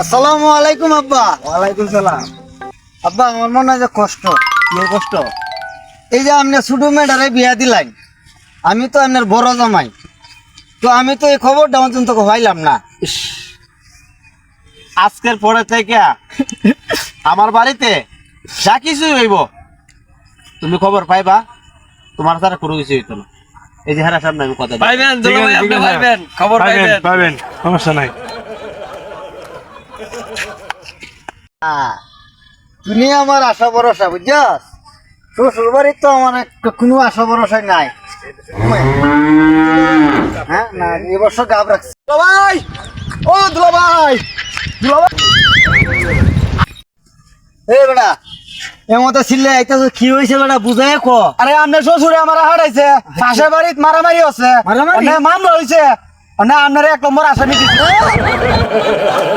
আসসালামু আলাইকুম আব্বা। ওয়ালাইকুম সালাম। আব্বা আমার মনে হয় যে কষ্ট। কি কষ্ট? এই যে ছোট মেয়েটারে বিয়া দিলেন আমি তো আপনার বড় জামাই। তো আমি তো এই খবরটা আমার তোকে পাইলাম না। ইস, আজকের পরে থেকে আমার বাড়িতে যা কিছু হইব তুমি খবর পাইবা তোমার তারা কোনো কিছু হইতো না। এই যে হেরা সামনে আমি কথা পাইবেন দুলা ভাই আপনি পাইবেন খবর পাইবেন পাবেন সমস্যা নাই। তুমি আমার আশা ভরসা বুঝছস? শ্বশুর বাড়ির তো আমার একটা কোনো আশা ভরসাই নাই। হ্যাঁ না এবছর গাব রাখছি। ভাই ও দুলা ভাই দুলা ভাই বেটা এমতে ছিলে একটা কি হয়েছে বেটা বুঝাই ক। আরে আপনার শ্বশুরে আমার হারাইছে। পাশের বাড়িত মারামারি আছে মারামারি? না মামলা হয়েছে না আপনার এক নম্বর আসামি দিচ্ছে